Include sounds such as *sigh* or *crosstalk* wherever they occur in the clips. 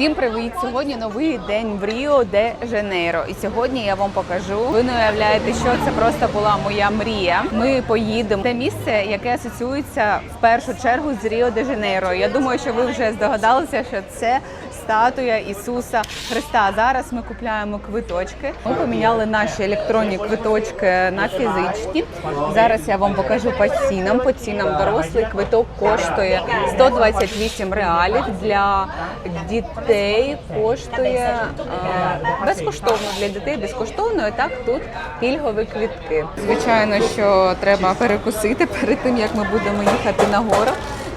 Всім привіт! Сьогодні новий день в Ріо де Жанейро. І сьогодні я вам покажу. Ви не уявляєте, що це просто була моя мрія. Ми поїдемо. те місце, яке асоціюється в першу чергу з Ріо де Жанейро. Я думаю, що ви вже здогадалися, що це статуя Ісуса Христа. Зараз ми купляємо квиточки. Ми поміняли наші електронні квиточки на фізичні. Зараз я вам покажу по цінам. По цінам дорослий квиток коштує 128 реалів. Для дітей коштує е, безкоштовно. Для дітей безкоштовно. І так тут пільгові квітки. Звичайно, що треба перекусити перед тим, як ми будемо їхати на гору.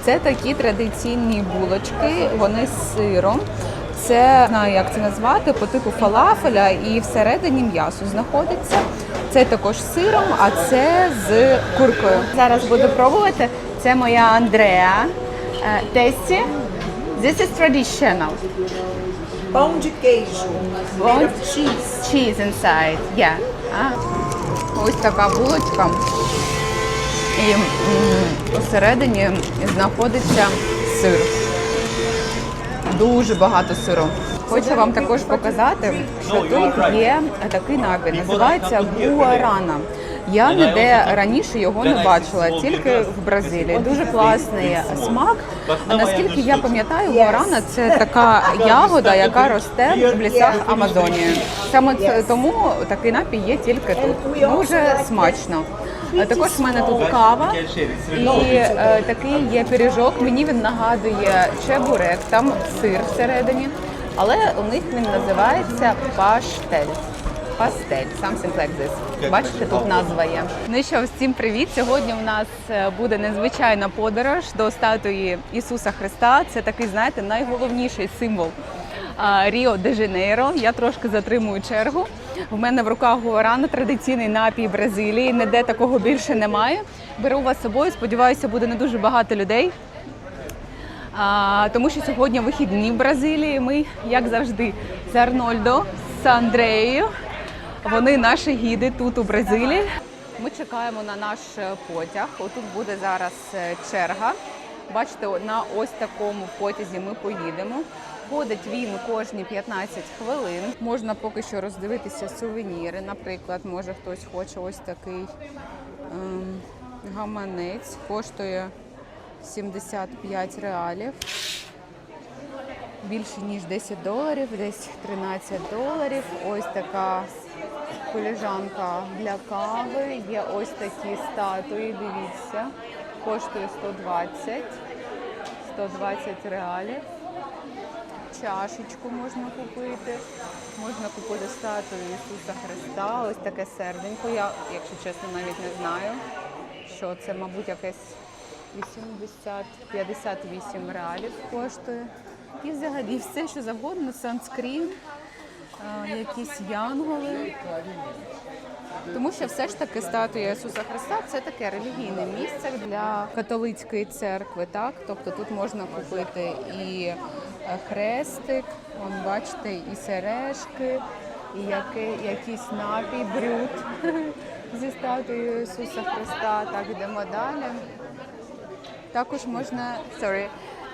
Це такі традиційні булочки, вони з сиром. Це не знаю, як це назвати, по типу фалафеля, і всередині м'ясо знаходиться. Це також з сиром, а це з куркою. Зараз буду пробувати. Це моя Андреа. Е, Тесті. This is traditional. Pão de queijo. Pão? Cheese. Cheese inside. Yeah. А. Ось така булочка. І м, усередині знаходиться сир. Дуже багато сиру. Хочу вам також показати, що тут є такий напій, називається гуарана. Я ніде раніше його не бачила, тільки в Бразилії. Дуже класний смак. Наскільки я пам'ятаю, гуарана це така ягода, яка росте в лісах Амазонії. Саме тому такий напій є тільки тут. Дуже смачно. Також в мене тут кава і е, такий є пиріжок. Мені він нагадує чебурек, там сир всередині, але у них він називається паштель. Пастель, something like this. Бачите, тут назва є. Ну що, всім привіт! Сьогодні у нас е, буде незвичайна подорож до статуї Ісуса Христа. Це такий, знаєте, найголовніший символ Ріо де Жанейро. Я трошки затримую чергу. В мене в руках гуарана, традиційний напій Бразилії. Ніде такого більше немає. Беру вас з собою. Сподіваюся, буде не дуже багато людей. А, тому що сьогодні вихідні в Бразилії. Ми, як завжди, з Арнольдо, з Андреєю. Вони наші гіди тут у Бразилії. Ми чекаємо на наш потяг. Отут буде зараз е, черга. Бачите, на ось такому потязі ми поїдемо. Ходить він кожні 15 хвилин. Можна поки що роздивитися сувеніри. Наприклад, може хтось хоче ось такий ем, гаманець. Коштує 75 реалів. Більше ніж 10 доларів, десь 13 доларів. Ось така коліжанка для кави. Є ось такі статуї. Дивіться, коштує 120, 120 реалів. Чашечку можна купити. Можна купити статую Ісуса Христа. Ось таке серденько. Я, якщо чесно, навіть не знаю, що це, мабуть, якесь 80, 58 реалів коштує. І взагалі все, що завгодно, санскрін, якісь янголи. Тому що все ж таки статуя Ісуса Христа це таке релігійне місце для католицької церкви. Так, тобто тут можна купити і е, хрестик, вон бачите, і сережки, і який, якийсь напій, брют *laughs* зі статуєю Ісуса Христа. Так, йдемо далі. Також можна sorry,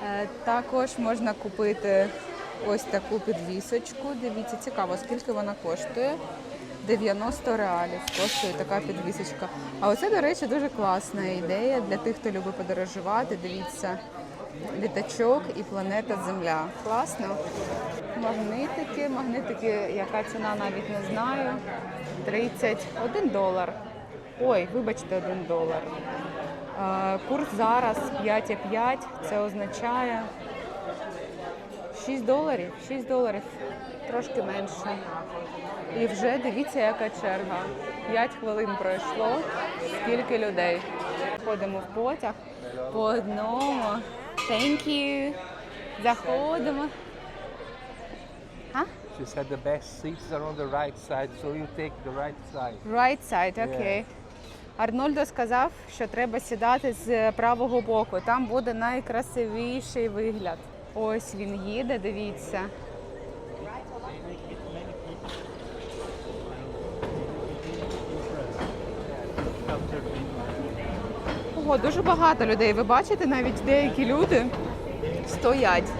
е, також можна купити ось таку підвісочку. Дивіться, цікаво, скільки вона коштує. 90 реалів коштує така підвісочка. А оце, до речі, дуже класна ідея для тих, хто любить подорожувати. Дивіться, літачок і планета Земля. Класно. Магнитики, магнитики, яка ціна навіть не знаю. 31 долар. Ой, вибачте, 1 долар. Курс зараз 5,5. Це означає 6 доларів. 6 доларів, трошки менше. І вже дивіться, яка черга. 5 хвилин пройшло. Скільки людей. Ходимо в потяг по одному. Thank you. Заходимо. А? She said the best seats are on the right side, so you take the right side. Right side, окей. Арнольдо сказав, що треба сідати з правого боку. Там буде найкрасивіший вигляд. Ось він їде, дивіться. Ого, дуже багато людей. Ви бачите, навіть деякі люди стоять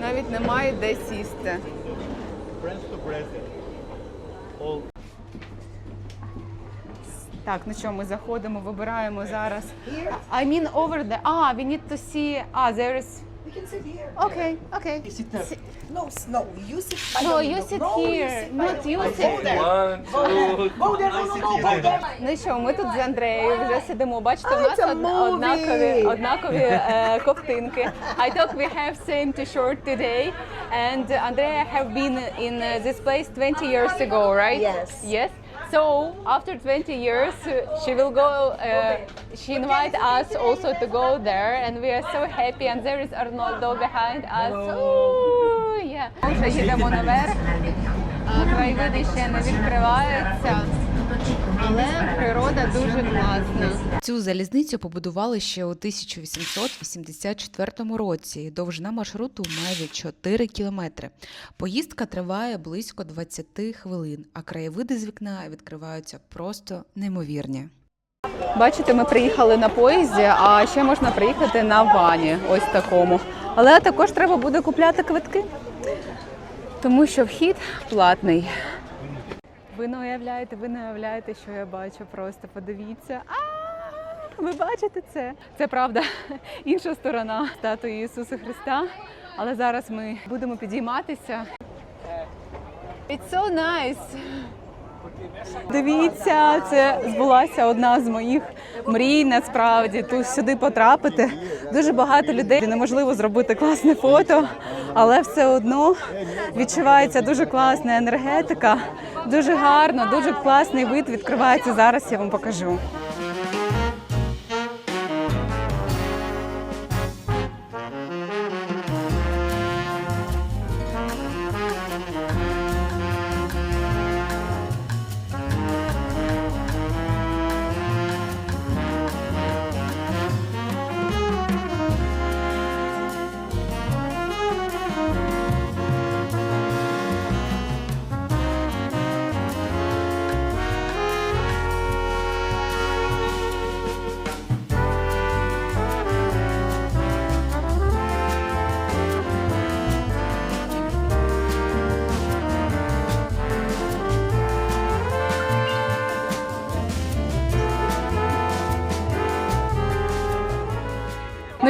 Навіть немає де сісти. Так, ну що, ми заходимо, вибираємо зараз. I mean over А, Ah, we need to see. Ah, there is. We can sit here. Okay, okay. No, s- no, you sit by No, the you window. sit No, you here, sit by not the you window. sit Go there. One, Go there. two, Go there. No, no, no. Go there. Ну що, ми тут з Андреєю вже сидимо. Бачите, у Ah, нас it's a одна- movie. однакові, однакові е, ковтинки. I thought we have same t-shirt today. And Andrea have been in uh, this place 20 years ago, right? Yes. Yes. So after 20 years, uh, she will go. Uh, she invite us also to go there, and we are so happy. And there is Arnoldo behind us. Ooh, yeah. Ми вже їдемо наверх. А, Краєвиди ще не відкриваються, Але природа дуже класна. Цю залізницю побудували ще у 1884 році. Довжина маршруту майже 4 кілометри. Поїздка триває близько 20 хвилин, а краєвиди з вікна відкриваються просто неймовірні. Бачите, ми приїхали на поїзді, а ще можна приїхати на вані, ось такому. Але також треба буде купляти квитки, тому що вхід платний. Ви не уявляєте, ви не уявляєте, що я бачу. Просто подивіться. А, ви бачите це? Це правда *laughs* інша сторона статуї Ісуса Христа. Але зараз ми будемо підійматися. It's so nice. Дивіться, це збулася одна з моїх мрій. Насправді тут сюди потрапити. Дуже багато людей неможливо зробити класне фото, але все одно відчувається дуже класна енергетика, дуже гарно, дуже класний вид відкривається зараз. Я вам покажу.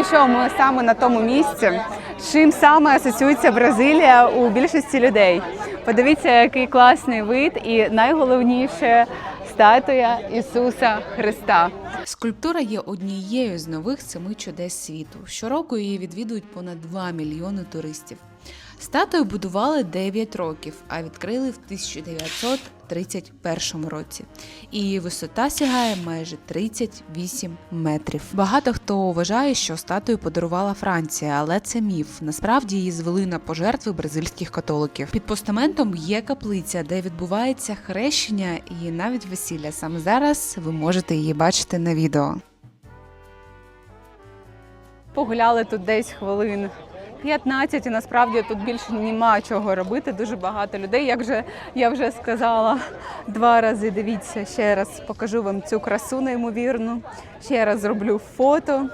Що, ми саме на тому місці. Чим саме асоціюється Бразилія у більшості людей? Подивіться, який класний вид, і найголовніше статуя Ісуса Христа. Скульптура є однією з нових семи чудес світу. Щороку її відвідують понад 2 мільйони туристів. Статую будували 9 років, а відкрили в 1931 році. Її висота сягає майже 38 метрів. Багато хто вважає, що статую подарувала Франція, але це міф. Насправді її звели на пожертви бразильських католиків. Під постаментом є каплиця, де відбувається хрещення і навіть весілля. Саме зараз ви можете її бачити на відео. Погуляли тут десь хвилин 15, і насправді тут більше нема чого робити. Дуже багато людей. Як же я вже сказала два рази. Дивіться, ще раз покажу вам цю красу неймовірну. Ще раз зроблю фото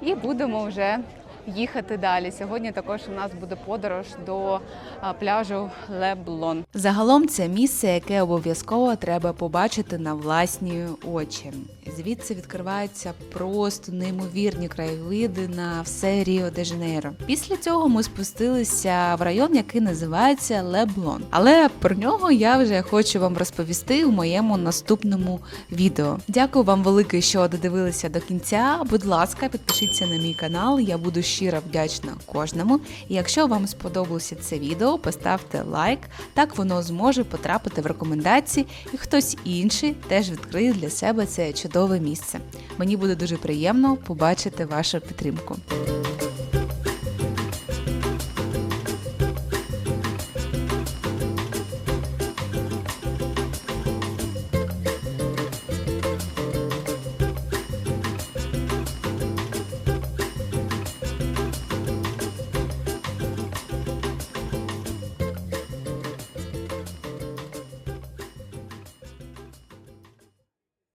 і будемо вже їхати далі. Сьогодні також у нас буде подорож до пляжу Леблон. Загалом це місце, яке обов'язково треба побачити на власні очі. Звідси відкриваються просто неймовірні краєвиди на все Ріо де Жанейро. Після цього ми спустилися в район, який називається Леблон. Але про нього я вже хочу вам розповісти у моєму наступному відео. Дякую вам велике, що додивилися до кінця. Будь ласка, підпишіться на мій канал. Я буду щиро вдячна кожному. І якщо вам сподобалося це відео, поставте лайк. Так воно зможе потрапити в рекомендації, і хтось інший теж відкриє для себе це чудове місце. Мені буде дуже приємно побачити вашу підтримку.